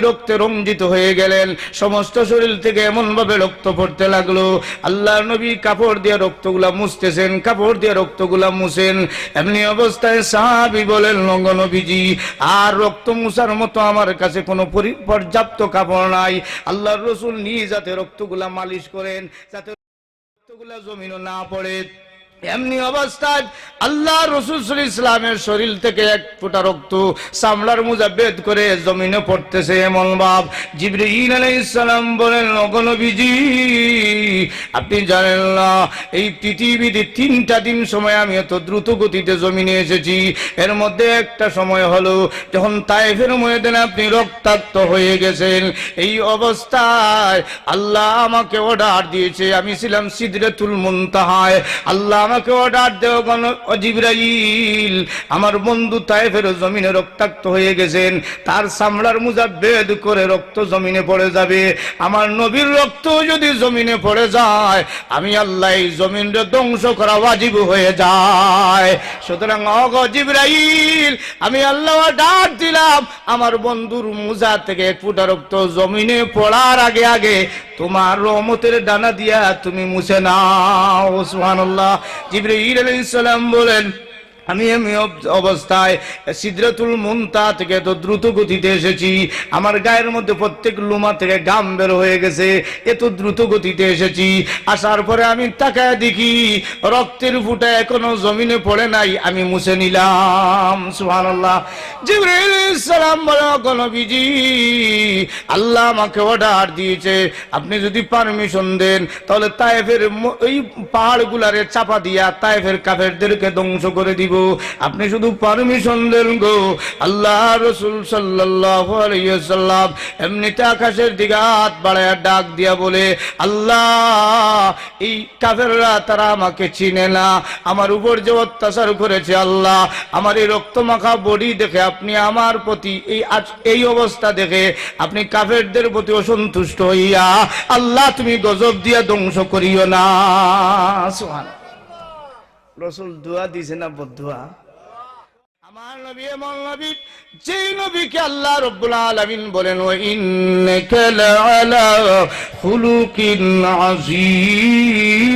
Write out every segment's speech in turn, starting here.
রক্তে রঞ্জিত হয়ে গেলেন। সমস্ত শরীর থেকে এমন ভাবে রক্ত পড়তে লাগল। আল্লাহর নবী কাপড় দিয়ে রক্তগুলা মুছতেছেন, কাপড় দিয়ে রক্তগুলা মুছেন। এমনি অবস্থায় সাহাবি বলেন নবীজি, আর রক্ত মুছার মতো আমার কাছে কোনো পরি- পর্যাপ্ত কাপড় নাই। আল্লাহর রসুল নিয়ে যাতে রক্তগুলা মালিশ করেন, যাতে রক্তগুলা জমিনও না পড়ে। এমনি অবস্থায় আল্লাহ রসুল ইসলামের শরীর থেকে এক ফোঁটা রক্ত সামলার মোজা বেদ করে জমিনে পড়তেছে এমন ভাব জিবরিল আলাইহিসসালাম বলেন অগনবীজি আপনি জানেন না, এই পৃথিবীতে তিনটা দিন সময় আমি এত দ্রুত গতিতে জমিনে এসেছি। এর মধ্যে একটা সময় হলো যখন তাইফের ময়দানে আপনি রক্তাক্ত হয়ে গেছেন। এই অবস্থায় আল্লাহ আমাকে অর্ডার দিয়েছে। আমি ছিলাম সিদরাতুল মুনতাহায়। আল্লাহ আমাকে অর্ডার দেও গণ জিবরাইল। আমার বন্ধু তাইফের জমিনে রক্তাক্ত হয়ে গেছেন। তার সামলার মুজা বেদ করে রক্ত জমিনে পড়ে যাবে। আমার নবীর রক্ত যদি জমিনে পড়ে যায়, আমি আল্লাহ এই জমিনটা ধ্বংস করা ওয়াজিব হয়ে যায়। সুতরাং অগ জিবরাইল, আমি আল্লাহ ডাক দিলাম। আমার বন্ধুর মুজা থেকে এক ফুটা রক্ত জমিনে পড়ার আগে আগে তোমার রহমতের ডানা দিয়া তুমি মুছে নাও, সুবহানাল্লাহ। জিবরাইল আলাইহিস সালাম বলেন আমি অব- অবস্থায় সিদ্রাতুল মুনতা থেকে তো দ্রুত গতিতে এসেছি। আমার গায়ের মধ্যে প্রত্যেক লুমা থেকে গাম বের হয়ে গেছে। এত দ্রুত গতিতে এসেছি। আসার পরে আমি তাকায় দেখি, রক্তের ফুটা এখনও জমিনে পড়ে নাই, আমি মুছে নিলাম। সালাম বলে গণবিজি আল্লাহ আমাকে অর্ডার দিয়েছে। আপনি যদি পারমিশন দেন, তাহলে তায়েফের এই পাহাড়গুলারে চাপা দিয়া তায়েফের কাফেরদেরকে ধ্বংস করে দিব। আপনি শুধু পারমিশন দেন গো। আল্লাহ রসুল ওয়াসাল্লাম এমনিতে আকাশের দিকে হাত বাড়ায় ডাক দিয়া বলে, আল্লাহ, এই কাফেররা তারা আমাকে চিনে না। আমার উপর যে অত্যাচার করেছে আল্লাহ, আমার এই রক্তমাখা বডি দেখে আপনি আমার প্রতি এই এই অবস্থা দেখে আপনি কাফেরদের প্রতি অসন্তুষ্ট হইয়া আল্লাহ তুমি গজব দিয়া ধ্বংস করিও না। সুবহান রসুল দোয়া দিছে না বদুয়া আমার নবী এমন নবী, যেই নবীকে আল্লাহ রব্বুল আলামিন বলেন ও ইন্নাকা লাআলা খুলুকিন আযীম।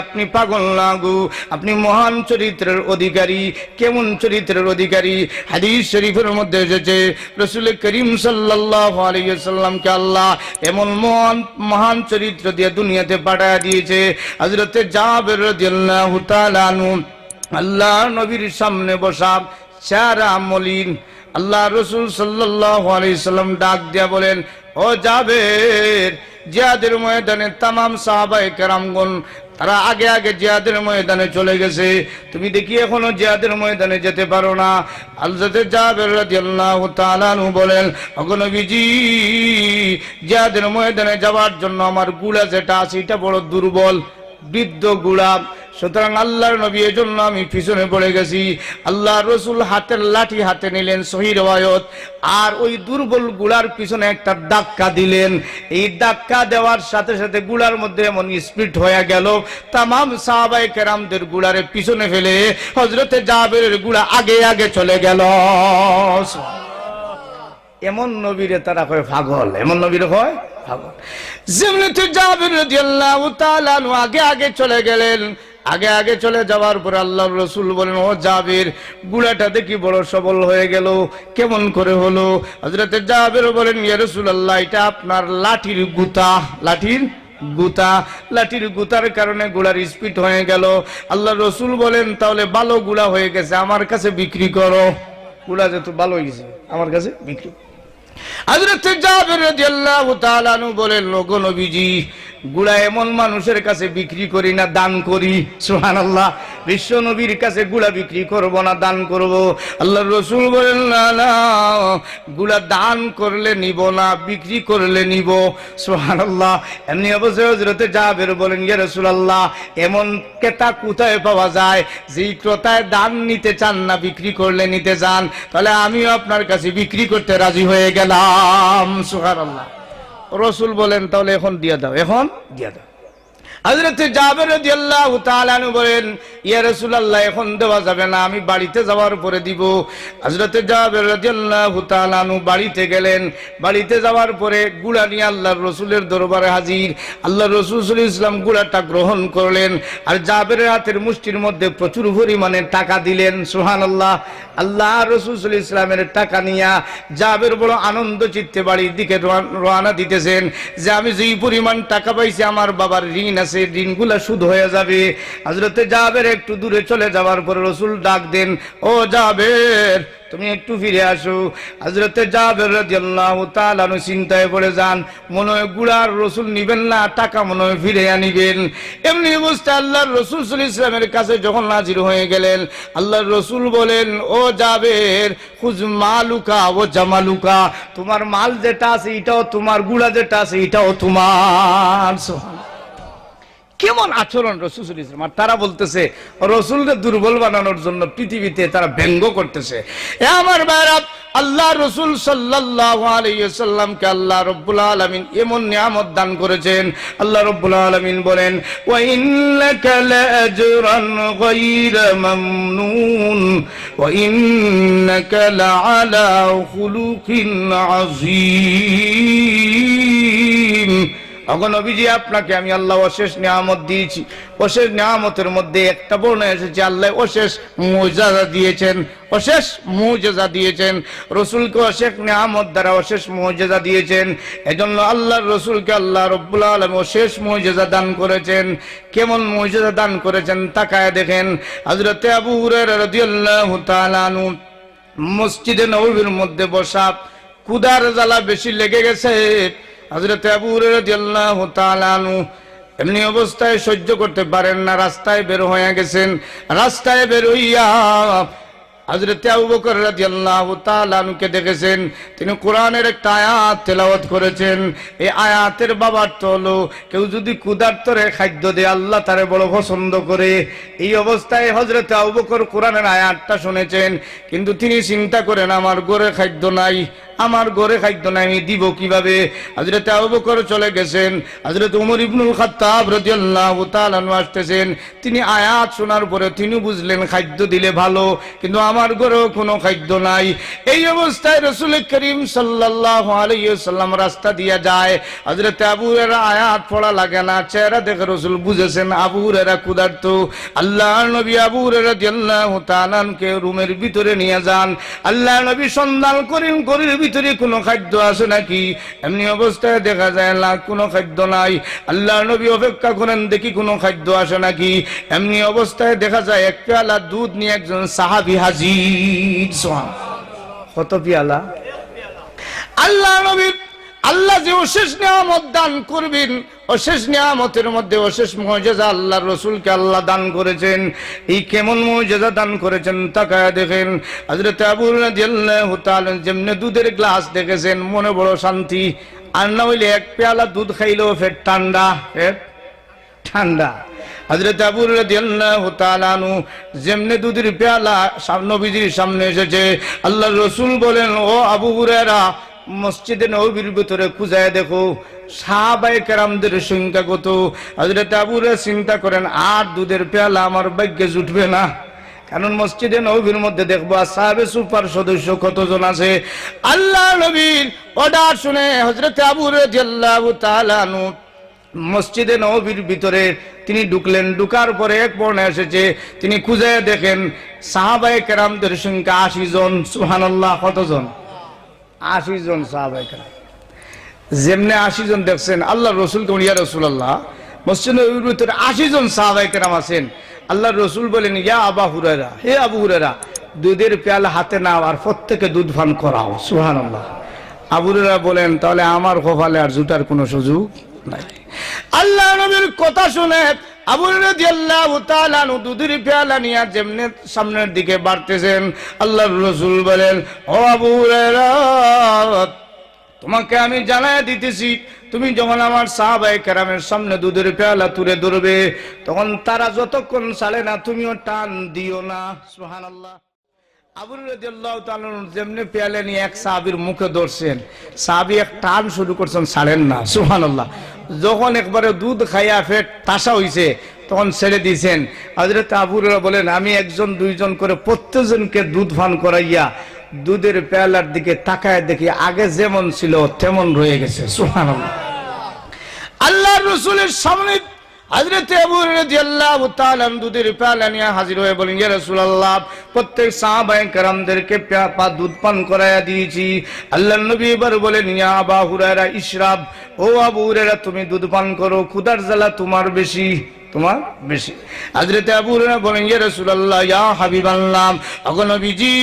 আপনি পাগল না গো। আপনি মহান চরিত্রের অধিকারী। কেমন চরিত্রের অধিকারী? হাদিস শরীফের মধ্যে এসেছে, রসুল করিম আলাইহি আল্লাহ এমন মহান মহান চরিত্র দিয়ে দুনিয়াতে পাঠায় দিয়েছে। হযরতে জাবের রাদিয়াল্লাহু আল্লাহ নবীর সামনে বসা চারা মলিন, আল্লাহ রসুল সাল্লাহ আলাইসাল্লাম ডাক দিয়া বলেন ও জাবের, জিয়াদের ময়দানে তামাম সাহাবাই কেরামগণ, তারা আগে আগে জিয়াদের ময়দানে চলে গেছে। তুমি দেখি এখনও জিয়াদের ময়দানে যেতে পারো না। আলজাতে জাবের রাদিয়াল্লাহু তাআলা আনহু বলেন জিয়াদের ময়দানে যাওয়ার জন্য আমারগুলা যেটা আছে, এটা বড় দুর্বল, বৃদ্ধ গুড়া। সুতরাং আল্লাহর নবী এজন্য আমি পিছনে পড়ে গেছি। আল্লাহ রসুল হাতের লাঠি হাতে নিলেন সহি রবায়ত আর ওই দুর্বল গুড়ার পিছনে একটা ধাক্কা দিলেন। এই ধাক্কা দেওয়ার সাথে সাথে গুড়ার মধ্যে এমন স্পিড হয়ে গেল। তামাম সাহাবাই কেরামদের গুড়ারে পিছনে ফেলে হজরতে জাবেরের গুড়া আগে আগে চলে গেল। এমন নবীরে তারা কয় পাগল, এমন নবীরে কয় পাগল। যেমনিতে জাবির রাদিয়াল্লাহু তাআলা আগে আগে চলে গেলেন। আগে আগে চলে যাওয়ার পর আল্লাহর রসুল বলেন, ও জাবির, গুড়াটা দেখি বড় সবল হয়ে গেল। কেমন করে হলো? হযরতে জাবির বলেন, ইয়া রাসূলুল্লাহ, এটা আপনার লাঠির গুতা লাঠির গুতা। লাঠির গুতার কারণে গুড়ার স্পিড হয়ে গেল। আল্লাহ রসুল বলেন, তাহলে ভালো গুড়া হয়ে গেছে, আমার কাছে বিক্রি করো। গুড়া যেহেতু ভালো হয়ে গেছে আমার কাছে বিক্রি গুড়া এমন মানুষের কাছে বিক্রি করি না, দান করি। বিশ্ব নবীর কাছে গুড়া বিক্রি করব না, দান করব। আল্লাহ রসুল বলেন, না গুড়া দান করলে নিব না, বিক্রি করলে নিব। এমনি অবশ্যই হজরতে জাবের বলেন এমন ক্রেতা কোথায় পাওয়া যায়? যেই ক্রেতায় দান নিতে চান না, বিক্রি করলে নিতে চান, তাহলে আমিও আপনার কাছে বিক্রি করতে রাজি হয়ে গেলাম সুবহানাল্লাহ। রসুল বলেন তাহলে এখন দিয়ে দাও এখন দিয়ে দাও। হযরতে জাবের রাদিয়াল্লাহু তাআলা আনহু বলেন, ইয়া রাসূলুল্লাহ, এখন দেওয়া যাবে না, আমি বাড়িতে যাওয়ার পরে দিব। হযরতে জাবের রাদিয়াল্লাহু তাআলা আনহু বাড়িতে গেলেন। বাড়িতে যাওয়ার পরে গুড়া নিয়ে আল্লাহর রসুলের দরবারে হাজির। আল্লাহর রসুল ইসলাম গুড়াটা গ্রহণ করলেন। আর জাবেরের হাতের মুষ্টির মধ্যে প্রচুর পরিমাণে টাকা দিলেন। সুবহানাল্লাহ। আল্লাহ আল্লাহ রসুল ইসলামের টাকা নিয়া জাবের বড় আনন্দ চিত্তে বাড়ির দিকে রওনা দিতেছেন যে, আমি যেই পরিমাণ টাকা পাইছি, আমার বাবার ঋণ ঋণগুলা সুদ হয়ে যাবে। হজরতে জাবের একটু দূরে চলে যাওয়ার পরে রসুল ডাক দেন, ও জাবের, তুমি একটু ফিরে আসো। হাজরতে তাআলা চিন্তায় পড়ে যান, মনে হয় গুড়ার রসুল নিবেন না, টাকা মনে হয় ফিরে আনিবেন। এমনি অবস্থা আল্লাহর রসুল আলাইহি ইসলামের কাছে যখন নাজির হয়ে গেলেন, আল্লাহর রসুল বলেন, ও জাবের, খুজ মালুকা ও জামালুকা, তোমার মাল যেটা আছে এটাও তোমার, গুড়া যেটা আছে এটাও তোমার। সুবহানাল্লাহ। কেমন আচরণ রসুল আর তারা বলতেছে, রসুলকে দুর্বল বানানোর জন্য পৃথিবীতে তারা ব্যঙ্গ করতেছে। আমার ভাইরা আল্লাহ রসুল সাল্লামকে আল্লাহ রব্বুল আলামিন এমন নিয়ামত দান করেছেন। আল্লাহ রব্বুল আলামিন বলেন ওয়া ইন্নাকা লাআজরান গায়রা মামনুন ওয়া ইন্নাকা লাআলা খুলুকিন আযীম। অগো নবীজি, আপনাকে আমি আল্লাহ অশেষ নিয়ামত দিয়েছি। অশেষ নিয়ামতের মধ্যে একটা বর্ণ এসেছে, আল্লাহ অশেষ মৌজাদা দিয়েছেন, অশেষ মৌজাদা দিয়েছেন। রসুলকে অশেষ নিয়ামত দ্বারা অশেষ মৌজাদা দিয়েছেন। এজন্য আল্লাহর রসুলকে আল্লাহ রব্বুল আলম অশেষ মৌজাদা দান করেছেন। কেমন মৌজাদা দান করেছেন তাকায় দেখেন। হযরতে আবু তাআলা মসজিদে নবীর মধ্যে বসা, কুদার জ্বালা বেশি লেগে গেছে। হযরত আবু হুরায়রা রাদিয়াল্লাহু তাআলা এমনি অবস্থায় সহ্য করতে পারেন না, রাস্তায় বের হয়ে গেছেন। রাস্তায় বের হইয়া তিনি কোরআনের একটা আয়াত তেলাওয়াত করেছেন। এই আয়াতের বাবার তো হলো, কেউ যদি ক্ষুধার্তরে খাদ্য দেয়, আল্লাহ তারে বড় পছন্দ করে। এই অবস্থায় হজরত আবু বকর কোরআনের আয়াতটা শুনেছেন। কিন্তু তিনি চিন্তা করেন, আমার গড়ে খাদ্য নাই আমার গড়ে খাদ্য নাই, আমি দিব কীভাবে? হযরত আবু বকর চলে গেছেন, হযরত ওমর ইবনুল খাত্তাব রাদিয়াল্লাহু তাআলা আসতেছেন। তিনি আয়াত শোনার পরে তিনি বুঝলেন খাদ্য দিলে ভালো, কিন্তু আমার ঘরেও কোনো খাদ্য নাই। এই অবস্থায় রসুল করিম সাল্লাল্লাহু আলাইহি সাল্লাম রাস্তা দিয়া যায়। হযরত আবু হুরায়রা আয়াত পড়া লাগে না, চেহারা দেখে রসুল বুঝেছেন আবু হুরায়রা ক্ষুধার্ত। আল্লাহ নবী আবু রাদিয়াল্লাহু তাআলা আনহুকে রুমের ভিতরে নিয়ে যান। আল্লাহ নবী সন্ধান করেন ঘরের ভিতরে কোনো খাদ্য আছে নাকি? এমনি অবস্থায় দেখা যায় না কোনো খাদ্য নাই। আল্লাহ নবী অপেক্ষা করেন দেখি কোনো খাদ্য আসে নাকি? এমনি অবস্থায় দেখা যায় এক পেয়ালা দুধ নিয়ে একজন সাহাবি হাজির। কত পেয়ালা? আল্লাহ নবীর আল্লাহ যে অশেষ নিয়ামত দান করবেন, অশেষ নিয়ামতের মধ্যে অশেষ মর্যাদা আল্লাহ রসুলকে আল্লাহ দান করেছেন। এই কেমন মর্যাদা দান করেছেন তাকায় দেখেন, হযরত আবু রাদিয়াল্লাহু তাআলা যেমনি দুধের গ্লাস দেখেছেন, মনে বড় শান্তি। আর না হইলে এক পেয়ালা দুধ খাইলেও ফের ঠান্ডা ফের ঠান্ডা। হযরত আবু রাদিয়াল্লাহু তাআলা আনহু যেমনে দুধের পেয়ালা নবীজির সামনে এসেছে, আল্লাহর রসুল বলেন, ও আবু হুরায়রা মসজিদে নবীর ভিতরে খুঁজায় দেখো, সাহাবায়ে কেরামদের সংখ্যা কত? হযরত আবু চিন্তা করেন, আর দুধের পেয়ালা আমার ভাগ্যে জুটবে না। কারণ মসজিদে নবীর মধ্যে দেখব সাহাবে সুপার সদস্য কতজন আছে? আল্লাহ নবীর অর্ডার শুনে হযরত আবু রাদিয়াল্লাহু তাআলা আনহু মসজিদে নবীর ভিতরে তিনি ঢুকলেন। ঢুকার পরে এক বর্ণে এসেছে, তিনি খুঁজে দেখেন, সাহাবায়ে কেরামদের সংখ্যা আশি জন সুহানাল্লাহ কতজন? আশি জন কেরাম। যেমনে আশি জন দেখছেন আল্লাহ রসুল ইয়া রসুল আল্লাহ মসজিদ ভিতরে আশি জন সাহাবায়ে কেরাম আছেন। আল্লাহ রসুল বলেন, ইয়া আবা হুরায়রা, হে আবু হুরায়রা, দুধের পেয়ালা হাতে নাও আর প্রত্যেকে দুধ পান করাও। সুবহানাল্লাহ। আবুরেরা বলেন, তাহলে আমার কপালে আর জুটার কোনো সুযোগ নাই। আল্লাহ নবীর কথা শুনে দুধের পেয়ালা নিয়ে সামনের দিকে তোমাকে আমি জানাই দিতেছি। তুমি যখন আমার সাহাবাই কেরামের সামনে দুধের পেয়ালা তুলে ধরবে, তখন তারা যতক্ষণ ছাড়ে না, তুমিও টান দিও না। সুবহানাল্লাহ। আবুল রাদিয়াল্লাহু তাআলা যেমনি পেয়ালে নিয়ে এক মুখে ধরছেন এক টান শুরু করছেন না। সুবহানাল্লাহ। যখন একবারে দুধ খাইয়া ফেট তাসা হইছে, তখন ছেড়ে দিয়েছেন হাজরত আবুরা বলেন, আমি একজন, দুইজন করে প্রত্যেকজনকে দুধ পান করাইয়া দুধের পেয়ালার দিকে তাকায় দেখি, আগে যেমন ছিল, তেমন রয়ে গেছে। সুহান আল্লাহ রসুলের সামনে হযরত আবু রাদিয়াল্লাহু তাআলা দুধের পেয়ালা নিয়ে হাজির হয়ে বলেন, ইয়া রাসূলুল্লাহ, প্রত্যেক সাহাবায়ে কেরামদেরকে পা- দুধ পান করায়া দিয়েছি। আল্লাহর নবী এবার বলেন, ইয়া আবা হুরায়রা, ইশরাব, ও আবু হুরায়রা, তুমি দুধ পান করো খুদার জ্বালা তোমার বেশি। তোমার বেশি। হযরত আবু হুরায়রা বলেন, ইয়া রাসূলুল্লাহ, ইয়া হাবিবাল্লাহ ওগো নবীজি,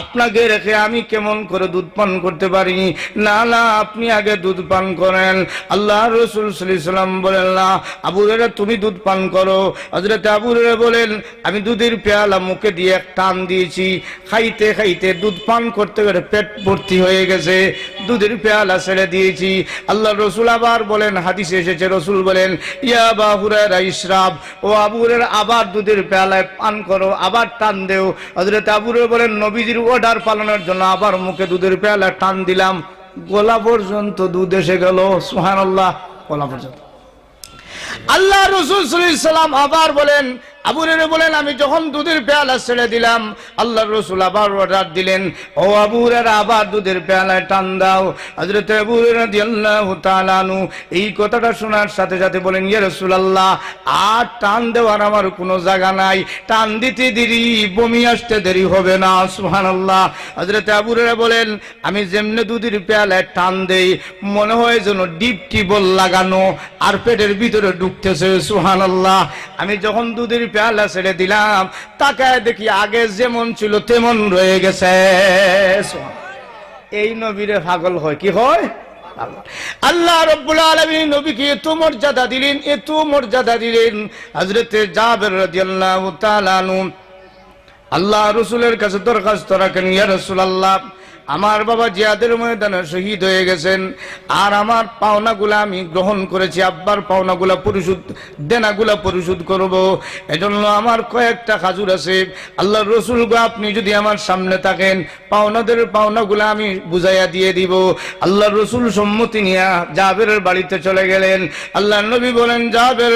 আপনাকে রেখে আমি কেমন করে দুধ পান করতে পারি? না না, আপনি আগে দুধ পান করেন। আল্লাহ রসুল সাল্লাম বলেন, না, আবু হুরায়রা, তুমি দুধ পান করো। হযরত আবু হুরায়রা বলেন, আমি দুধের পেয়ালা মুখে দিয়ে এক টান দিয়েছি। খাইতে খাইতে দুধ পান করতে করে পেট ভর্তি হয়ে গেছে। দুধের পেয়ালা ছেড়ে দিয়েছি। আল্লাহ রসুল আবার বলেন, হাদিসে এসেছে, রসুল বলেন, ইয়া আবার দুধের পান করো, আবার টান দেও। হজরত আবুরে বলেন, নবীজির অর্ডার পালনের জন্য আবার মুখে দুধের পেয়ালা টান দিলাম। গোলা পর্যন্ত দুধ এসে গেল, সুবহানাল্লাহ, গোলা পর্যন্ত। আল্লাহ রসুল আবার বলেন আবু হুরায়রা বলেন, আমি যখন দুধের পেয়ালা ছেড়ে দিলাম আল্লাহ রসুল আবার অর্ডার দিলেন, ও আবু হুরায়রা আবার দুধের পেয়ালায় টান দাও। হযরত আবু হুরায়রা রাদিয়াল্লাহু এই কথাটা শোনার সাথে সাথে বলেন, ইয়া রাসূলুল্লাহ, আর টান দেওয়ার আমার কোনো জায়গা নাই। টান দিতে দেরি, বমি আসতে দেরি হবে না, সুবহানাল্লাহ। হযরত আবু হুরায়রা বলেন, আমি যেমনে দুধের পেয়ালায় টান দেই, মনে হয় যেন ডিপ টিবল লাগানো, আর পেটের ভিতরে ঢুকতেছে, সুবহানাল্লাহ। আমি যখন দুধের পেয়ালা ছেড়ে দিলাম। তাকায় দেখি আগে যেমন ছিল তেমন রয়ে গেছে। এই নবীরে পাগল হয়, কি হয়। আল্লাহ রব্বুল আলামিন নবীকে এত মর্যাদা দিলেন, এত মর্যাদা দিলেন। হযরতে জাবের রাদিয়াল্লাহু তাআলা আনহু, আল্লাহ রসুলের কাছে দরখাস্ত রাখেন, ইয়া রাসূলুল্লাহ আমার বাবা জিয়াদের ময়দানে শহীদ হয়ে গেছেন। আর আমার পাওনাগুলা আমি গ্রহণ করেছি। আব্বার পাওনাগুলা পরিশোধ, দেনাগুলা পরিশোধ করব। এজন্য আমার কয়েকটা খাজুর আছে। আল্লাহ রসুল গো, আপনি যদি আমার সামনে থাকেন, পাওনাদের পাওনাগুলা আমি বুঝাইয়া দিয়ে দিব। আল্লাহ রসুল সম্মতি নিয়া জাবেরের বাড়িতে চলে গেলেন। আল্লাহ নবী বলেন, জাবের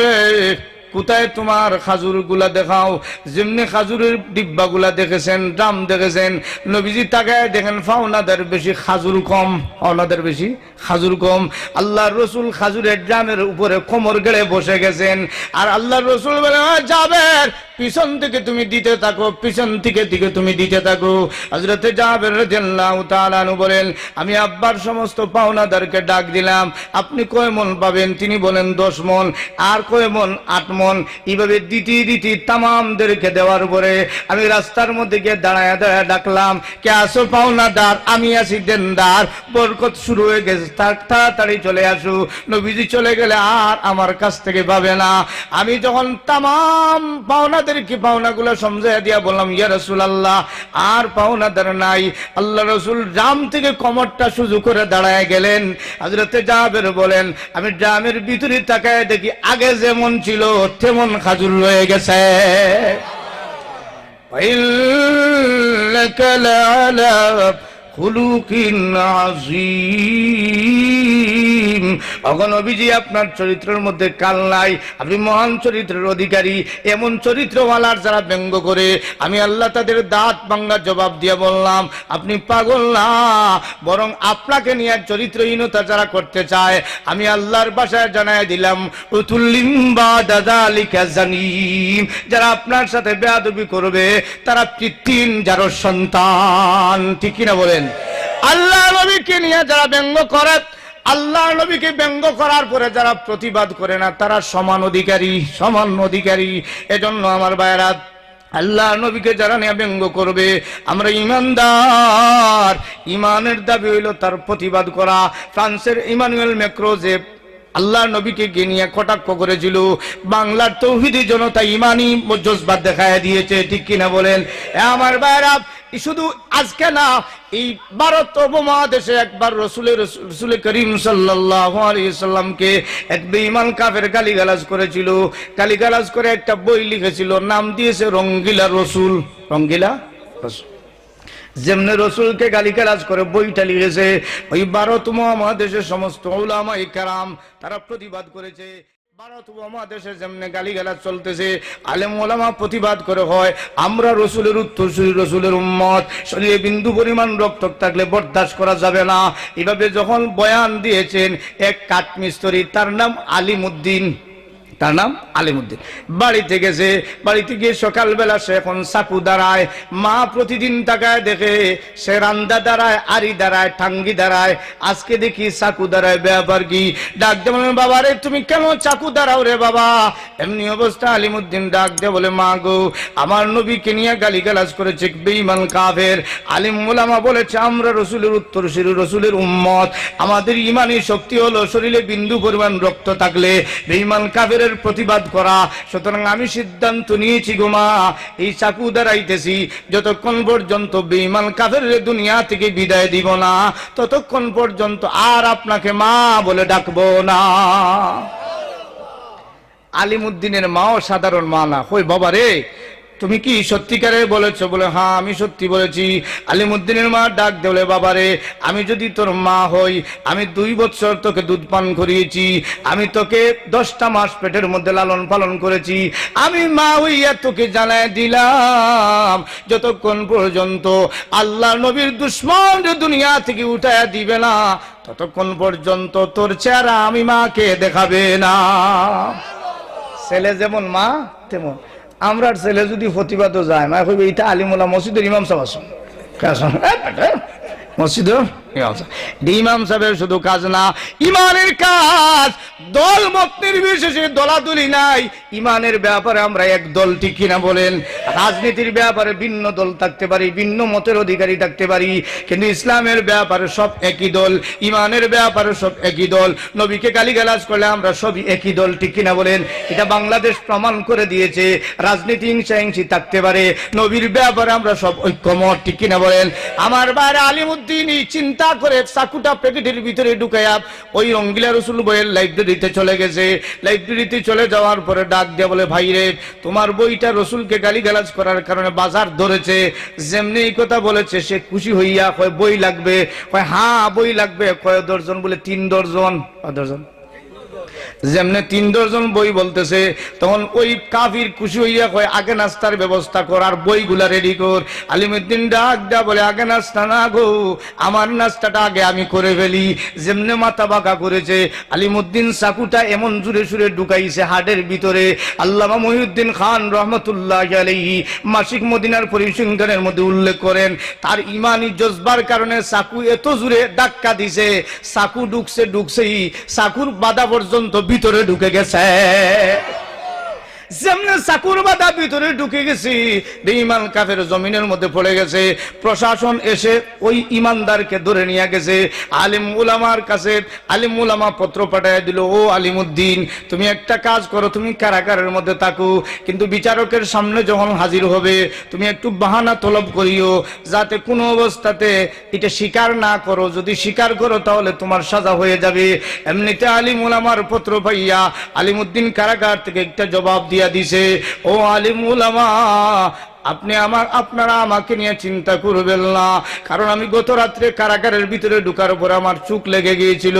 কোথায় তোমার খাজুরগুলা দেখাও? যেমনি খাজুরের ডিব্বা গুলা দেখেছেন ড্রাম দেখেছেন, নবীজি তাকায় দেখেন, ফাওনাদের বেশি খাজুর কম, ফাওনাদের বেশি খাজুর কম। আল্লাহ রসুল খাজুরের ড্রামের উপরে কোমর গেড়ে বসে গেছেন। আর আল্লাহ রসুল বলে যাবে পিছন থেকে তুমি দিতে থাকো, পিছন থেকে দিকে তুমি দিতে থাকো। হজরতে তাআলা বলেন, আমি আব্বার সমস্ত পাওনাদারকে ডাক দিলাম। আপনি কয় মন পাবেন? তিনি বলেন, দশ মন, আর কয় মন? আট মন। এইভাবে দিতি দিতি তামামদেরকে দেওয়ার পরে আমি রাস্তার মধ্যে গিয়ে দাঁড়ায় দাঁড়ায় ডাকলাম, কে আসো পাওনাদার? আমি আছি দেনদার। বরকত শুরু হয়ে গেছে। তাড়াতাড়ি চলে আসো। নবীজি চলে গেলে আর আমার কাছ থেকে পাবে না। আমি যখন তামাম পাওনাদেরকে পাওনাগুলো সমঝাইয়া দিয়া বললাম ইয়া রাসূলুল্লাহ আর পাওনাদার নাই আল্লাহ রসুল জাম থেকে কমরটা সুজু করে দাঁড়ায় গেলেন হযরতে জাবের বলেন আমি ড্রামের ভিতরে তাকায় দেখি আগে যেমন ছিল তেমন খাজুর রয়ে গেছে وإنك لعلى খুলুকিন আজিম অগণবিজি আপনার চরিত্রের মধ্যে কাল নাই। আপনি মহান চরিত্রের অধিকারী, এমন চরিত্রওয়ালার যারা ব্যঙ্গ করে, আমি আল্লাহ তাদের দাঁত ভাঙ্গা জবাব দিয়ে বললাম, আপনি পাগল না, বরং আপনাকে নিয়ে চরিত্রহীনতা যারা করতে চায়, আমি আল্লাহর বাসায় জানায় দিলাম উতুল্লিম্বা দাদা আলিকা জানিম। যারা আপনার সাথে বেয়াদবি করবে, তারা কৃত্রিম যারো সন্তান। ঠিক কিনা বলেন? আল্লাহ নবীকে নিয়ে যারা ব্যঙ্গ করে, আল্লাহ নবীকে ব্যঙ্গ করার পরে যারা প্রতিবাদ করে না, তারা সমান অধিকারী সমান অধিকারী। এজন্য আমার ভাইয়েরা, আল্লাহ নবীকে যারা নিয়ে ব্যঙ্গ করবে, আমরা ইমানদার। ইমানের দাবি হইল তার প্রতিবাদ করা। ফ্রান্সের ইমানুয়েল ম্যাক্রো যে আল্লাহ নবীকে গিয়ে নিয়ে কটাক্ষ করেছিল। বাংলার তৌহিদি জনতা ইমানি জজবাত দেখায় দিয়েছে, ঠিক কিনা বলেন? আমার ভাইরা শুধু আজকে না, এই ভারত উপমহাদেশে একবার রসুলের রসুল করিম সাল্লামকে এক বেঈমান কাফের গালিগালাজ করেছিল। গালিগালাজ করে একটা বই লিখেছিল, নাম দিয়েছে রঙ্গিলা রসুল। রঙ্গিলা যেমনি রসুলকে গালিগালাজ করে বইটা লিখেছে, ওই ভারত মহাদেশের সমস্ত ওলামা কারাম তারা প্রতিবাদ করেছে। চলতেছে প্রতিবাদ করে হয়, আমরা রসুলের রসুলের বিন্দু পরিমাণ থাকলে করা যাবে না। এভাবে যখন বয়ান দিয়েছেন, এক কাঠমিস্ত্রি, তার নাম আলিমুদ্দিন। তার নাম আলিমুদ্দিন। বাড়িতে গেছে, বাড়িতে গিয়ে সকালবেলা সে এখন সাকু দাঁড়ায়, মা প্রতিদিন তাকায় দেখে, সে রান্দা দাঁড়ায় আরি দাঁড়ায়, ঠাঙ্গি দাঁড়ায়, আজকে দেখি সাকু দাঁড়ায় ব্যাপার কি ডাক দে বলে, বাবা রে, তুমি কেন চাকু দাঁড়াও রে বাবা? এমনি অবস্থা, আলিমুদ্দিন ডাক দে বলে, মা গো, আমার নবীকে নিয়ে গালি গালাজ করেছে বেঈমান কাফের। আলিম মোলামা বলেছে, আমরা রসুলের উত্তর শিরু রসুলের উম্মত। আমাদের ইমানি শক্তি হলো শরীরে বিন্দু পরিমাণ রক্ত থাকলে। বেইমান কাফের প্রতিবাদ করা। সুতরাং আমি সিদ্ধান্ত নিয়েছি গোমা এই চাকু দাঁড়াইতেছি যতক্ষণ পর্যন্ত বেঈমান কাফের দুনিয়া থেকে বিদায় দিব না, ততক্ষণ পর্যন্ত আর আপনাকে মা বলে ডাকবো না। আলিমুদ্দিনের মাও সাধারণ মা না। হই বাবা রে তুমি কি সত্যিকারে বলেছ? বলে হ্যাঁ আমি সত্যি বলেছি। আলিমুদ্দিনের মা ডাক দেবলে বাবারে, আমি যদি তোর মা হই, আমি দুই বছর তোকে দুধ পান করিয়েছি, আমি তোকে দশটা মাস পেটের মধ্যে লালন পালন করেছি, আমি মা হইয়া তোকে জানায় দিলাম, যতক্ষণ পর্যন্ত আল্লাহ নবীর দুশ্মন দুনিয়া থেকে উঠায়া দিবে না, ততক্ষণ পর্যন্ত তোর চেহারা আমি মাকে দেখাবে না। ছেলে যেমন মা, তেমন। আমরা ছেলে যদি প্রতিবাদও যায় মা কইবে এটা আলিমুল্লাহ মসজিদের ইমাম সাহেব আসুন। মসজিদ ইমাম সাহেবের শুধু কাজ না, ইমানের কাজ। দল মত নির্বিশেষে দলাদলি নাই। ইমানের ব্যাপারে আমরা এক দল ঠিক কিনা বলেন? রাজনীতির ব্যাপারে ভিন্ন দল থাকতে পারি, ভিন্ন মতের অধিকারী থাকতে পারি। কিন্তু ইসলামের ব্যাপারে সব একই দল, ইমানের ব্যাপারে সব একই দল। নবীকে গালিগালাজ করলে আমরা সবই একই দল ঠিক কিনা বলেন? এটা বাংলাদেশ প্রমাণ করে দিয়েছে, রাজনীতি হিংসা হিংসি থাকতে পারে। নবীর ব্যাপারে আমরা সব ঐক্যমত ঠিক কিনা বলেন? আমার বাইরে আলিমুদ্দিন চিন্তা করে চাকুটা প্যাকেটের ভিতরে ঢুকাইয়া ওই রঙ্গিলা রসুল বইয়ের লাইব্রেরিতে চলে গেছে। লাইব্রেরিতে চলে যাওয়ার পরে ডাক দিয়ে বলে, ভাই রে, তোমার বইটা রসুলকে গালিগালাজ করার কারণে বাজার ধরেছে। যেমনি এই কথা বলেছে, সে খুশি হইয়া কয়, বই লাগবে। কয় হ্যাঁ বই লাগবে। কয় দর্জন বলে, তিন দর্জন দর্জন যেমনে তিন দর্জন বই বলতেছে, তখন ওই কাফির খুশি হইয়া কয়, আগে নাস্তার ব্যবস্থা কর, আর বইগুলা রেডি কর। আলিমুদ্দিন ডাক দা বলে, আগে নাস্তা না গো, আমার নাস্তাটা আগে আমি করে ফেলি। যেমনে মাথা বাঁকা করেছে, আলিমুদ্দিন সাকুটা এমন জুড়ে সুরে ঢুকাইছে হাটের ভিতরে। আল্লামা মহিউদ্দিন খান রহমতুল্লাহ আলাইহি মাসিক মদিনার পরিসংখ্যানের মধ্যে উল্লেখ করেন, তার ইমানি জজবার কারণে সাকু এত জুড়ে ধাক্কা দিছে সাকু ঢুকছে ঢুকছেই সাকুর বাধা পর্যন্ত ভিতরে ঢুকে গেছে। যেমনে চাকুর বাধা ভিতরে ঢুকে গেছি, বেঈমান কাফের জমিনের মধ্যে পড়ে গেছে। প্রশাসন এসে ওই ইমানদারকে ধরে নিয়ে গেছে। আলিম উলামার কাছে আলিম উলামা পত্র পাঠায় দিল, ও আলিমুদ্দিন, তুমি একটা কাজ করো, তুমি কারাগারের মধ্যে থাকো। কিন্তু বিচারকের সামনে যখন হাজির হবে, তুমি একটু বাহানা তলব করিও, যাতে কোনো অবস্থাতে এটা স্বীকার না করো। যদি স্বীকার করো, তাহলে তোমার সাজা হয়ে যাবে। এমনিতে আলিম উলামার পত্র পাইয়া আলিমুদ্দিন কারাগার থেকে একটা জবাব দিয়া দিছে, ও আলিম উলামা, আপনি আমার, আপনারা আমাকে নিয়ে চিন্তা করবেন না। কারণ আমি গত রাত্রে কারাগারের ভিতরে ঢুকার উপর আমার চুক লেগে গিয়েছিল।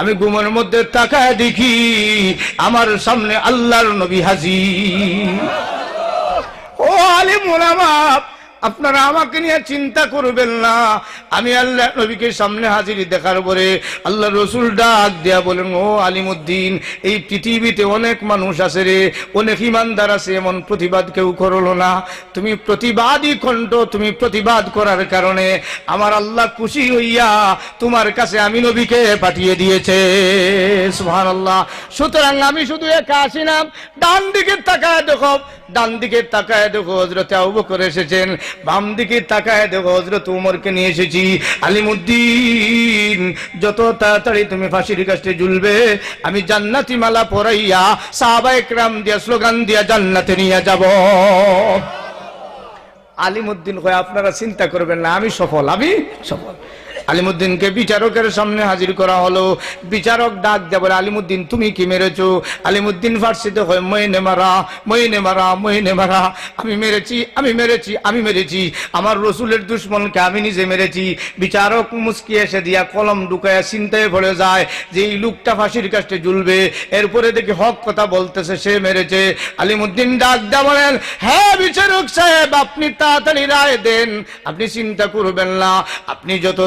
আমি ঘুমের মধ্যে তাকায় দেখি, আমার সামনে আল্লাহর নবী হাজি ও আলিম ওলামা আপনারা আমাকে নিয়ে চিন্তা করবেন না। আমি আল্লাহ নবীকে সামনে হাজির দেখার পরে আল্লাহ রসুল ডাক দেয়া বলেন, ও আলিমুদ্দিন, এই পৃথিবীতে অনেক মানুষ আছে রে, অনেক ইমানদার আছে, এমন প্রতিবাদ কেউ করল না। তুমি প্রতিবাদী কণ্ঠ, তুমি প্রতিবাদ করার কারণে আমার আল্লাহ খুশি হইয়া তোমার কাছে আমি নবীকে পাঠিয়ে দিয়েছে। সুহান আল্লাহ সুতরাং আমি শুধু একা আসি না, ডান দিকে তাকায় দেখো, ডান দিকে তাকায় দেখো হজরতে আবু বকর এসেছেন। বাম দিকে তাকায় দেখো হজরত উমরকে নিয়ে এসেছি। আলিমুদ্দিন, যত তাড়াতাড়ি তুমি ফাঁসির কাছে ঝুলবে, আমি জান্নাতি মালা পরাইয়া সাহাবা একরাম দিয়া স্লোগান দিয়া জান্নাতে নিয়ে যাব। আলিমুদ্দিন কয়, আপনারা চিন্তা করবেন না, আমি সফল আমি সফল। আলিমুদ্দিনকে বিচারকের সামনে হাজির করা হলো। বিচারক ডাক দেব আলিমুদ্দিন, তুমি কি মেরেছো? আলিমুদ্দিন ফার্সিতে হয়, মইনে মারা মইনে মারা মইনে মারা, আমি মেরেছি আমি মেরেছি আমি মেরেছি। আমার রসুলের দুশ্মনকে আমি নিজে মেরেছি। বিচারক মুসকি এসে দিয়া কলম ঢুকায় চিন্তায় পড়ে যায়, যে এই লোকটা ফাঁসির কাছে ঝুলবে। এরপরে দেখি হক কথা বলতেছে, সে মেরেছে। আলিমুদ্দিন ডাক দেয়া, বলেন হ্যাঁ বিচারক সাহেব, আপনি তাড়াতাড়ি রায় দেন। আপনি চিন্তা করবেন না, আপনি যত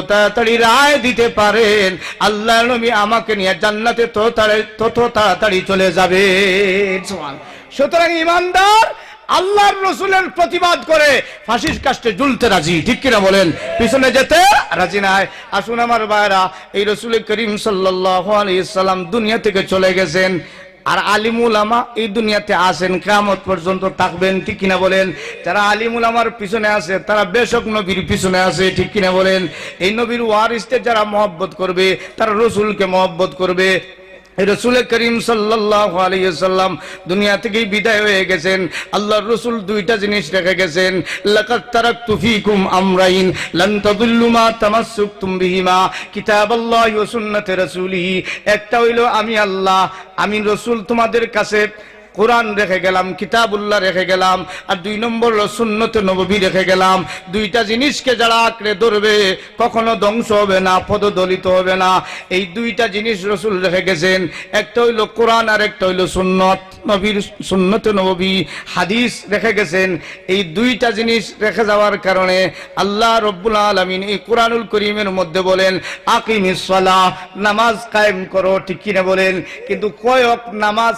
রায় দিতে পারেন। আল্লাহ নবী আমাকে নিয়ে জান্নাতে তো তাড়াতাড়ি তাড়াতাড়ি চলে যাবে সুতরাং ইমানদার, আল্লাহর রসুলের প্রতিবাদ করে ফাঁসির কাষ্টে ঝুলতে রাজি। ঠিক কিনা বলেন? পিছনে যেতে রাজি নাই। আসুন আমার ভাইরা এই রসুল করিম সাল্লাম দুনিয়া থেকে চলে গেছেন। আর আলিমুল আমা এই দুনিয়াতে আসেন কামত পর্যন্ত থাকবেন, ঠিক কিনা বলেন? যারা আলিমুল আমার পিছনে আছে, তারা বেশক নবীর পিছনে আছে, ঠিক কিনা বলেন? এই নবীর ওয়ারিসদের যারা মহব্বত করবে, তারা রসুলকে মহব্বত করবে। করিম দুনিয়া থেকেই বিদায় হয়ে গেছেন। আল্লাহ রসুল দুইটা জিনিস রেখে গেছেন। সুন্নাতে রাসূলিহি। একটা হইল আমি আল্লাহ, আমি রসুল তোমাদের কাছে কোরআন রেখে গেলাম, কিতাবুল্লাহ রেখে গেলাম, আর দুই নম্বর সুন্নতে নবী রেখে গেলাম। দুইটা জিনিসকে যারা আঁকড়ে ধরবে, কখনো ধ্বংস হবে না, পদদলিত হবে না। এই দুইটা জিনিস রসুল রেখে গেছেন। একটা হইল কোরআন আর একটা হইল সুন্নত। নবীর সুন্নতে নবী হাদিস রেখে গেছেন। এই দুইটা জিনিস রেখে যাওয়ার কারণে আল্লাহ রব্বুল আলমিন এই কোরআনুল করিমের মধ্যে বলেন, আকিমিস সালাহ, নামাজ কায়েম করো, ঠিক কিনা বলেন। কিন্তু কয়ক নামাজ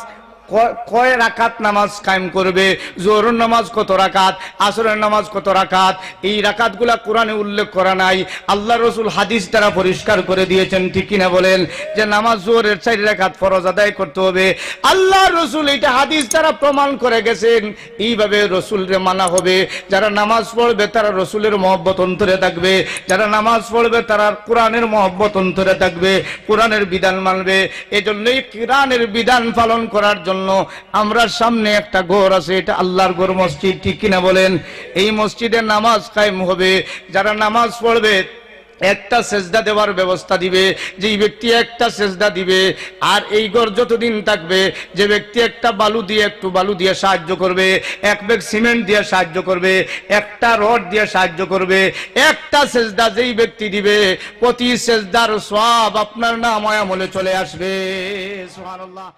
কয় রাকাত নামাজ কায়েম করবে? জোহরের নামাজ কত রাকাত? আসরের নামাজ কত রাকাত? এই রাকাতগুলা কোরআনে উল্লেখ করা নাই। আল্লাহ রসুল হাদিস তারা পরিষ্কার করে দিয়েছেন, ঠিক কিনা বলেন? যে নামাজ জোহরের চার রাকাত ফরজ আদায় করতে হবে। আল্লাহ রসুল এটা হাদিস তারা প্রমাণ করে গেছেন। এইভাবে রসুলরে মানা হবে। যারা নামাজ পড়বে, তারা রসুলের মহব্বত অন্তরে থাকবে। যারা নামাজ পড়বে, তারা কোরআনের মহব্বত অন্তরে থাকবে। কোরআনের বিধান মানবে। এজন্যই কোরআনের বিধান পালন করার জন্য আমরা সামনে একটা ঘর আছে, এটা আল্লাহর ঘর মসজিদ, ঠিক কিনা বলেন? এই মসজিদে নামাজ কায়েম হবে, যারা নামাজ পড়বে, একটা সেজদা দেওয়ার ব্যবস্থা দিবে, যেই ব্যক্তি একটা সেজদা দিবে, আর এই ঘর যতদিন থাকবে, যে ব্যক্তি একটা বালু দিয়ে, একটু বালু দিয়ে সাহায্য করবে, এক ব্যাগ সিমেন্ট দিয়ে সাহায্য করবে, একটা রড দিয়ে সাহায্য করবে, একটা সেজদা যেই ব্যক্তি দিবে, প্রতি সেজদার সব আপনার নাম আমলে চলে আসবে, সুবহানাল্লাহ।